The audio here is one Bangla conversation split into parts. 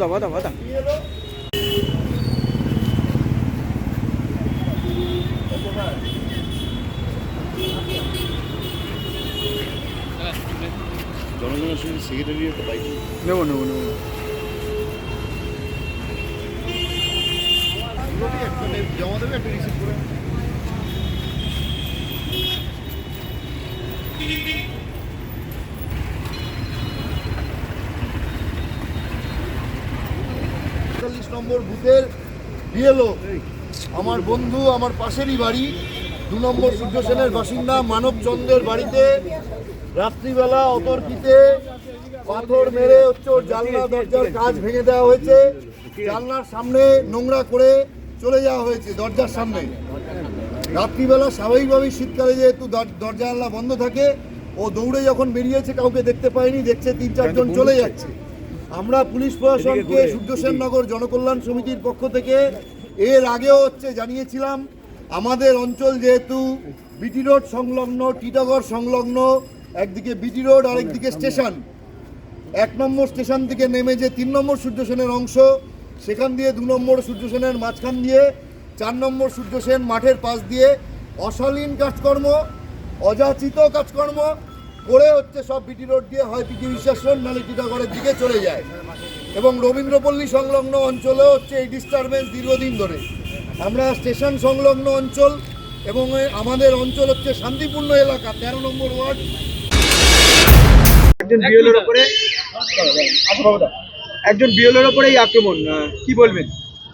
দাও বাদাও বাদাও জনগণের সঙ্গে সেক্রেটারি একটা বাইক নেব নেব নেব জমা দেবে একটা রিসিভ করে পঁয়তাল্লিশ নম্বর বুথের বিএলও। আমার বন্ধু আমার পাশেরই বাড়ি দু নম্বর সূর্য সেনের বাসিন্দা মানব চন্দ্রের বাড়িতে। রাত্রিবেলা অতর্কিতে পাথর মেরে হচ্ছে ওর জানলা দরজার কাজ ভেঙে দেওয়া হয়েছে। জানলার সামনে নোংরা করে চলে যাওয়া হয়েছে দরজার সামনে। রাত্রিবেলা স্বাভাবিকভাবেই শীতকালে যেহেতু দর- দরজা জানলা বন্ধ থাকে ও দৌড়ে যখন বেরিয়েছে কাউকে দেখতে পায়নি দেখছে তিন চারজন চলে যাচ্ছে। আমরা পুলিশ প্রশাসনকে সূর্যসেননগর জনকল্যাণ সমিতির পক্ষ থেকে এর আগেও হচ্ছে জানিয়েছিলাম আমাদের অঞ্চল যেহেতু বিটি রোড সংলগ্ন টিটাগড় সংলগ্ন একদিকে বিটি রোড আরেকদিকে স্টেশন। এক নম্বর স্টেশন থেকে নেমে যে তিন নম্বর সূর্য সেনের অংশ সেখান দিয়ে দু নম্বর সূর্য সেনের মাঝখান দিয়ে চার নম্বর সূর্য সেন মাঠের পাশ দিয়ে অশালীন কাজকর্ম অযাচিত কাজকর্ম করে হচ্ছে সব বিটি রোড দিয়ে হয় পিটি বিশ্বাস রোড নাহলে টিটাগড়ের দিকে চলে যায়। এবং রবীন্দ্রপল্লী সংলগ্ন অঞ্চলে হচ্ছে এই ডিস্টারবেন্স দীর্ঘদিন ধরে। আমরা স্টেশন সংলগ্ন অঞ্চল এবং আমাদের অঞ্চল হচ্ছে শান্তিপূর্ণ এলাকা তেরো নম্বর ওয়ার্ড। একজন বিএলওর ওপরে একজন বিএলওর উপরে এই আক্রমণ আহ, কি বলবেন?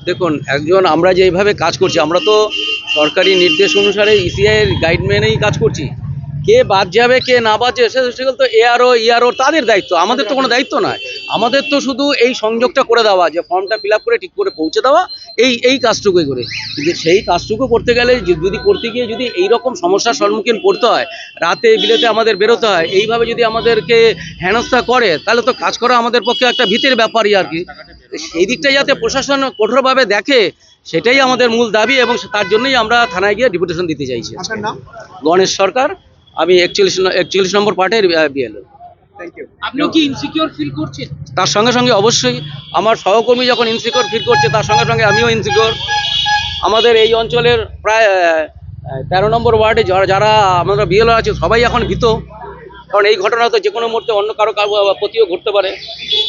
দেখুন একজন আমরা যেভাবে কাজ করছি আমরা তো সরকারি নির্দেশ অনুসারে ইসিআই এর গাইড মেনেই কাজ করছি। কে বাদ যাবে কে না বাদ যাবে সেগুলো তো এআরও ইআরও তাদের দায়িত্ব। আমাদের তো কোনো দায়িত্ব নয়। আমাদের তো শুধু এই সংযোগটা করে দেওয়া যে ফর্মটা ফিল আপ করে ঠিক করে পৌঁছে দেওয়া এই এই কাজটুকুই করে। কিন্তু সেই কাজটুকু করতে গেলে যদি করতে গিয়ে যদি এই রকম সমস্যার সম্মুখীন পড়তে হয় রাতে বিলেতে আমাদের বেরোতে হয় এইভাবে যদি আমাদেরকে হেনস্থা করে তাহলে তো কাজ করা আমাদের পক্ষে একটা ভীতির ব্যাপারই আর কি। সেই দিকটা যাতে প্রশাসন কঠোরভাবে দেখে সেটাই আমাদের মূল দাবি এবং তার জন্যই আমরা থানায় গিয়ে ডিপুটেশন দিতে চাইছি। গণেশ সরকার। আমি একচল্লিশ একচল্লিশ নম্বর পার্টের বিএলও থ্যাংক ইউ আপনিও কি ইনসিকিউর ফিল করছেন? তার সঙ্গে সঙ্গে অবশ্যই আমার সহকর্মী যখন ইনসিকিওর ফিল করছে তার সঙ্গে সঙ্গে আমিও ইনসিকিওর আমাদের এই অঞ্চলের প্রায় তেরো নম্বর ওয়ার্ডে যারা যারা আমরা বিএলও আছে সবাই এখন ভীত। কারণ এই ঘটনা তো যে কোনো মুহূর্তে অন্য কারও কারও প্রতিও ঘটতে পারে।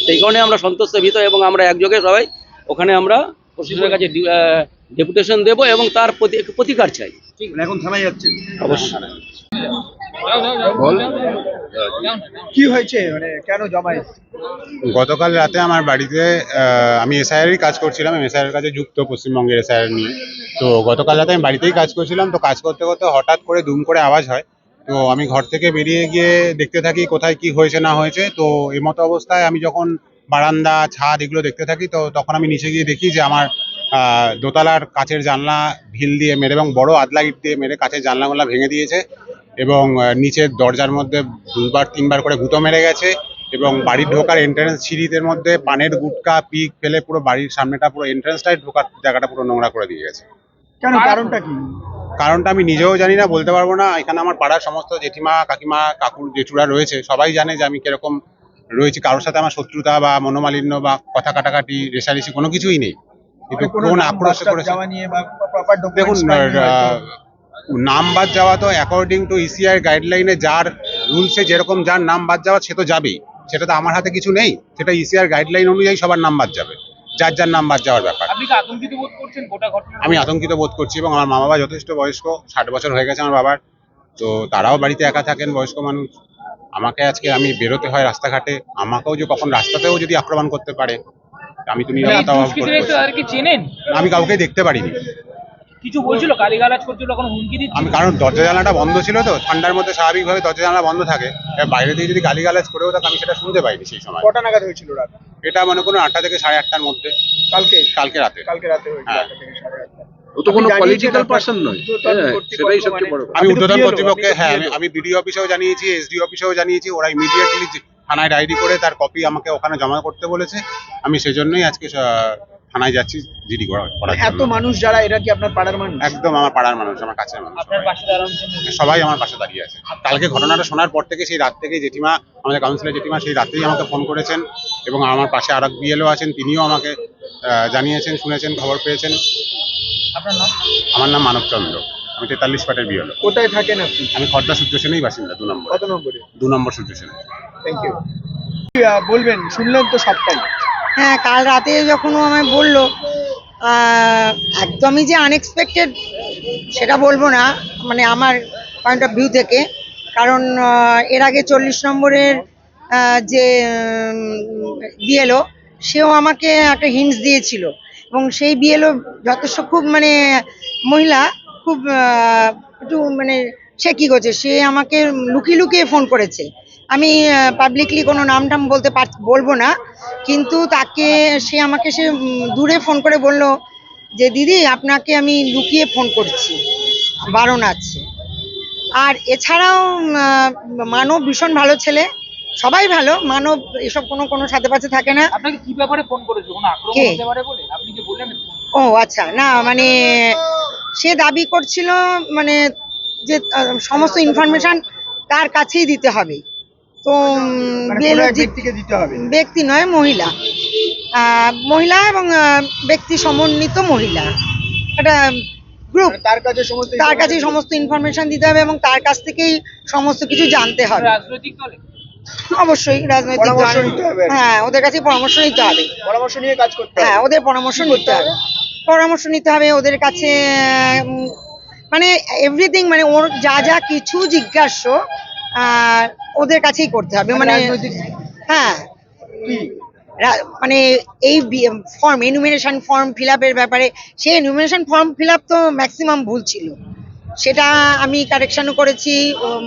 সেই কারণে আমরা সন্তুষ্ট ভীত এবং আমরা একযোগে সবাই ওখানে আমরা প্রশাসনের কাছে ডেপুটেশন দেবো এবং তার প্রতি প্রতিকার চাই। মানে এখন থানায় যাচ্ছেন? অবশ্যই। কি হয়েছে? মানে কেন জমায়েত গতকাল রাতে আমার বাড়িতে আমি এসআইআরই কাজ করছিলাম এসআইআর কাছে যুক্ত পশ্চিমবঙ্গের এসআইআর নিয়ে। তো গতকাল রাতে আমি বাড়িতেই কাজ করছিলাম তো কাজ করতে করতে হঠাৎ করে দুম করে আওয়াজ হয়। তো আমি ঘর থেকে বেরিয়ে গিয়ে দেখতে থাকি কোথায় কি হয়েছে না হয়েছে। তো এই মতো অবস্থায় আমি যখন বারান্দা ছাদ এগুলো দেখতে থাকি তো তখন আমি নিচে গিয়ে দেখি যে আমার আহ, দোতলার কাচের জানলা ভিল দিয়ে মেরে এবং বড় আদলা ইট দিয়ে মেরে কাচের জানলাগুলো ভেঙে দিয়েছে। এবং নিচের দরজার মধ্যে দুবার তিনবার করে গুঁতো মেরে গেছে এবং বাড়ির ঢোকার এন্ট্রান্স সিঁড়িদের মধ্যে পানের গুটকা পিক ফেলে পুরো বাড়ির সামনেটা পুরো এন্ট্রান্সটাই ঢোকার জায়গাটা পুরো নোংরা করে দিয়ে গেছে। কেন? কারণটা কি? কারণটা আমি নিজেও জানি না বলতে পারব না। এখানে আমার পাড়ার সমস্ত জেঠিমা কাকিমা কাকুর জেঠুরা রয়েছে। সবাই জানে যে আমি কীরকম রয়েছি। কারোর সাথে আমার শত্রুতা বা মনোমালিন্য বা কথা কাটাকাটি রেশারেশি কোনো কিছুই নেই। কিন্তু কোন আক্রোশে করেছে দেখুন নাম বাদ যাওয়া তো অ্যাকর্ডিং টু ইসিআই গাইডলাইনে যার রুলসে যেরকম যার নাম বাদ যাওয়া সে তো যাবেই। সেটা তো আমার হাতে কিছু নেই। সেটা ইসিআর গাইডলাইন অনুযায়ী সবার নাম বাদ যাবে। যার যার নাম বাদ যাওয়ার ব্যাপার। আমি আতঙ্কিত বোধ করছি এবং আমার মা বাবা যথেষ্ট বয়স্ক ষাট বছর হয়ে গেছে আমার বাবার। তো তারাও বাড়িতে একা থাকেন বয়স্ক মানুষ। আমাকে আজকে আমি বেরোতে হয় রাস্তাঘাটে। আমাকেও যে কখন রাস্তাতেও যদি আক্রমণ করতে পারে আমি তো নিরাপত্তা অভাব বোধ দুষ্কৃতীরা একটু করছি। আর কি চেনেন? আমি কাউকে দেখতে পারিনি। কিছু বলছিল? গালিগালাজ করছিল কোনো হুমকি দিচ্ছিল? আমি কারণ দরজা জানালাটা বন্ধ ছিল তো ঠান্ডার মধ্যে স্বাভাবিকভাবে দরজা জানালা বন্ধ থাকে। এবার বাইরে থেকে যদি গালিগালাজ করেও থাকে আমি সেটা শুনতে পাইনি সেই সময়। কটা নাগাদ হয়েছিল রাত? এটা মনে করুন আটটা থেকে সাড়ে আটটার মধ্যে। কালকে? কালকে রাতে। কালকে রাতে হয়েছিল হ্যাঁ। আটটা থেকে সাড়ে আটটা। ও তো কোনো পলিটিক্যাল পার্সন নয়। হ্যাঁ, সেটাই সবচেয়ে মানে- বড় আমি উদ্বোধন কর্তৃপক্ষে হ্যাঁ আমি আমি বিডিও অফিসেও জানিয়েছি এসডি অফিসেও জানিয়েছি ওরা ইমিডিয়েটলি থানায় ডায়েরি করে তার কপি আমাকে ওখানে জমা করতে বলেছে। আমি সেজন্যই আজকে থানায় যাচ্ছি জিডি করার এত মানুষ যারা এরা কি আপনার পাড়ার মানুষ? একদম আমার পাড়ার মানুষ আমার কাছের মানুষ। সবাই। পাশে দাঁড়ানোর জন্য সবাই আমার পাশে দাঁড়িয়ে আছে। কালকে ঘটনাটা শোনার পর থেকে সেই রাত থেকে জেঠিমা আমাদের কাউন্সিলর জেঠিমা সেই রাতেই আমাকে ফোন করেছেন এবং আমার পাশে আর এক বিএলও আছেন তিনিও আমাকে আহ, জানিয়েছেন শুনেছেন খবর পেয়েছেন। আপনার নাম? আমার নাম মানবচন্দ্র আমি তেতাল্লিশ পাটের বিএলও কোথায় থাকেন আপনি? আমি খর্দা সূর্য সেনেই বাসিন্দা দু নম্বর। কত নম্বরে? দু নম্বর সূর্য সেনে থ্যাংক ইউ বলবেন শুনলেন তো সবটাই। হ্যাঁ কাল রাতে যখন ও আমায় বলল একদমই যে আনএক্সপেক্টেড সেটা বলব না মানে আমার পয়েন্ট অফ ভিউ থেকে। কারণ এর আগে চল্লিশ নম্বরের যে বিএলও সেও আমাকে একটা হিন্টস দিয়েছিল। এবং সেই বিএলও যথেষ্ট খুব মানে মহিলা, খুব একটু মানে সে কি করছে সে আমাকে লুকিয়ে লুকিয়ে ফোন করেছে। আমি পাবলিকলি কোনো নাম টাম বলতে পার বলব না কিন্তু তাকে সে আমাকে সে দূরে ফোন করে বলল যে দিদি আপনাকে আমি লুকিয়ে ফোন করছি বারণ আছে আর এছাড়াও মানব ভীষণ ভালো ছেলে সবাই ভালো মানব এসব কোনো কোনো সাথে পাশে থাকে না। আপনাকে কি ব্যাপারে ফোন করেছে? কোনো আক্রমণ হতে পারে বলে? আপনি যে বললেন ও আচ্ছা না মানে সে দাবি করছিল মানে যে সমস্ত ইনফরমেশন তার কাছেই দিতে হবে। তো মানে হবে। ব্যক্তি নয় মহিলা। আহ, মহিলা এবং আহ, ব্যক্তি সমন্বিত মহিলা। একটা গ্রুপ মানে তার কাছে সমস্ত তার কাছেই সমস্ত ইনফরমেশন দিতে হবে এবং তার কাছ থেকেই সমস্ত কিছু জানতে হবে। রাজনৈতিক দলে? অবশ্যই রাজনৈতিক দল- হ্যাঁ ওদের কাছে পরামর্শ নিতে হবে। পরামর্শ নিয়ে কাজ করতে হ্যাঁ ওদের পরামর্শ নিতে হবে। পরামর্শ নিতে হবে ওদের কাছে মানে এভরিথিং মানে ওর যা যা কিছু জিজ্ঞাস্য ওদের কাছেই করতে হবে। মানে হ্যাঁ। মানে এই ফর্ম এনুমিনেশন ফর্ম ফিল আপের ব্যাপারে সেই এনুমিনেশন ফর্ম ফিল আপ তো ম্যাক্সিমাম ভুল ছিল। সেটা আমি কারেকশনও করেছি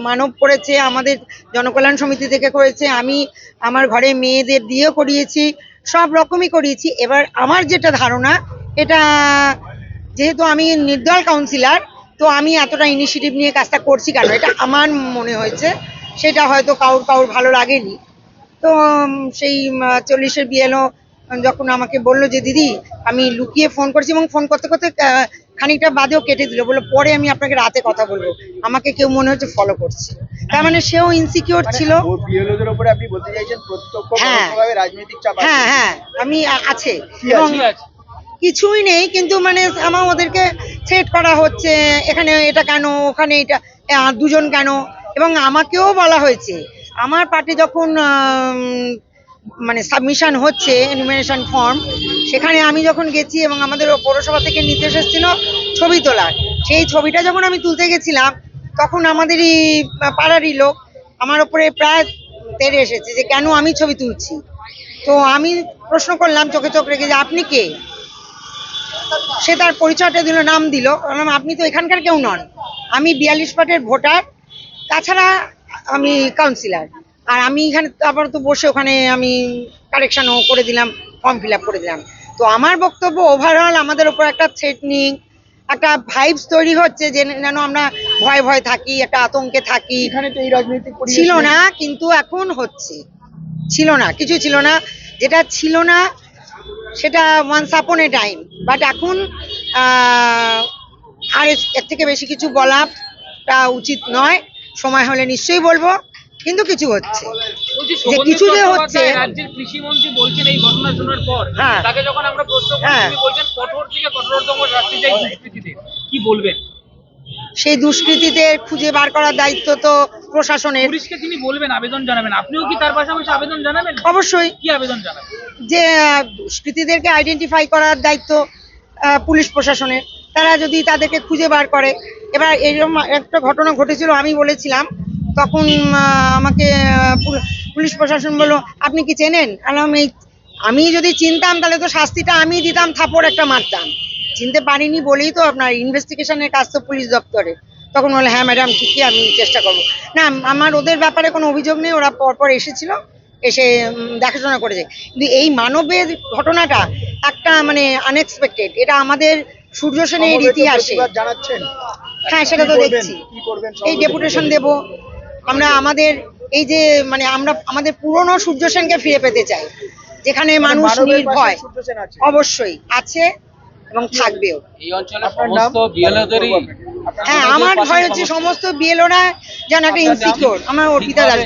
মানব করেছে আমাদের জনকল্যাণ সমিতি থেকে করেছে আমি আমার ঘরে মেয়েদের দিয়েও করিয়েছি সব রকমই করিয়েছি। এবার আমার যেটা ধারণা এটা যেহেতু আমি নির্দল কাউন্সিলর তো আমি এতটা ইনিশিয়েটিভ নিয়ে কাজটা করছি কেন? এটা আমার মনে হয়েছে। সেটা হয়তো কাউর কাউর ভালো লাগেনি। তো সেই চল্লিশের বিএলও যখন আমাকে বলল যে দিদি আমি লুকিয়ে ফোন করছি এবং ফোন করতে করতে খানিকটা বাদেও কেটে দিল। বলল পরে আমি আপনাকে রাতে কথা বলব। আমাকে কেউ মনে হচ্ছে ফলো করছে। তার মানে সেও ইনসিকিউর ছিল। ও আপনি বলতে চাইছেন প্রত্যক্ষ হ্যাঁ। হ্যাঁ হ্যাঁ আমি আছে। এবং আছে? কিছুই নেই কিন্তু মানে আমার ওদেরকে সেট করা হচ্ছে, এখানে এটা কেন, ওখানে এটা দুজন কেন? এবং আমাকেও বলা হয়েছে, আমার পার্টি যখন মানে সাবমিশন হচ্ছে এনিমিনেশন ফর্ম সেখানে আমি যখন গেছি এবং আমাদের পৌরসভা থেকে নির্দেশ এসেছিল ছবি তোলার, সেই ছবিটা যখন আমি তুলতে গেছিলাম, তখন আমাদেরই পাড়ারই লোক আমার ওপরে প্রায় তেড়ে এসেছে যে, কেন আমি ছবি তুলছি? তো আমি প্রশ্ন করলাম, চোখে চোখ রেখে যে, আপনি কে? সে তার পরিচয়টা দিল নাম দিল। আপনি তো এখানকার কেউ নন। আমি বিয়াল্লিশ পাটের ভোটার তাছাড়া আমি কাউন্সিলর আর আমি এখানে আপাতত বসে ওখানে আমি কারেকশনও করে দিলাম ফর্ম ফিল আপ করে দিলাম। তো আমার বক্তব্য ওভারঅল আমাদের ওপর একটা থ্রেটনিং একটা ভাইবস তৈরি হচ্ছে যে যেন আমরা ভয় ভয় থাকি একটা আতঙ্কে থাকি। এখানে তো এই রাজনৈতিক ছিল না কিন্তু এখন হচ্ছে। ছিল না কিছু ছিল না। যেটা ছিল না সেটা once upon A time but এখন আর এর থেকে বেশি কিছু বলাটা উচিত নয়। সময় হলে নিশ্চয়ই বলব কিন্তু কিছু হচ্ছে। যে কিছু যে হচ্ছে- রাজ্যের কৃষিমন্ত্রী বলছেন এই ঘটনা শোনার পর। হ্যাঁ। তাকে যখন আমরা প্রশ্ন করি হ্যাঁ। তিনি বলছেন কঠোর থেকে কঠোরতম শাস্তি চাই দুষ্কৃতীদের কি বলবেন? সেই দুষ্কৃতীদের খুঁজে বার করার দায়িত্ব তো প্রশাসনের। পুলিশকে তিনি বলবেন আবেদন জানাবেন। আপনিও কি তার পাশাপাশি আবেদন জানাবেন? অবশ্যই। কি আবেদন জানাবেন? যে দুষ্কৃতীদেরকে আইডেন্টিফাই করার দায়িত্ব পুলিশ প্রশাসনের। তারা যদি তাদেরকে খুঁজে বার করে এবার এরকম একটা ঘটনা ঘটেছিল আমি বলেছিলাম তখন আমাকে পুলিশ প্রশাসন বলল আপনি কি চেনেন? এই আমি যদি চিনতাম তাহলে তো শাস্তিটা আমি দিতাম থাপড় একটা মারতাম। চিনতে পারিনি বলেই তো আপনার ইনভেস্টিগেশনের কাজ তো পুলিশ দপ্তরে। তখন বলে হ্যাঁ ম্যাডাম ঠিকই আমি চেষ্টা করব। না আমার ওদের ব্যাপারে কোনো অভিযোগ নেই ওরা পরপর এসেছিল এসে দেখাশোনা করেছে। কিন্তু এই মানবের ঘটনাটা একটা মানে আনএক্সপেক্টেড এটা আমাদের সূর্য সেনের ইতিহাসে। হ্যাঁ সেটা তো দেখছি। এই ডেপুটেশন দেব। আমরা আমাদের এই যে মানে আমরা আমাদের পুরনো সূর্য সেনকে ফিরে পেতে চাই। যেখানে মানে মানুষ নির্ভয়। অবশ্যই আছে। এবং থাকবেও। এই অঞ্চলের সমস্ত বিএলওদেরই হ্যাঁ আমার ভয় হচ্ছে সমস্ত বিএলওরা যেন একটা ইনসিকিউর আমার অর্পিতা দাস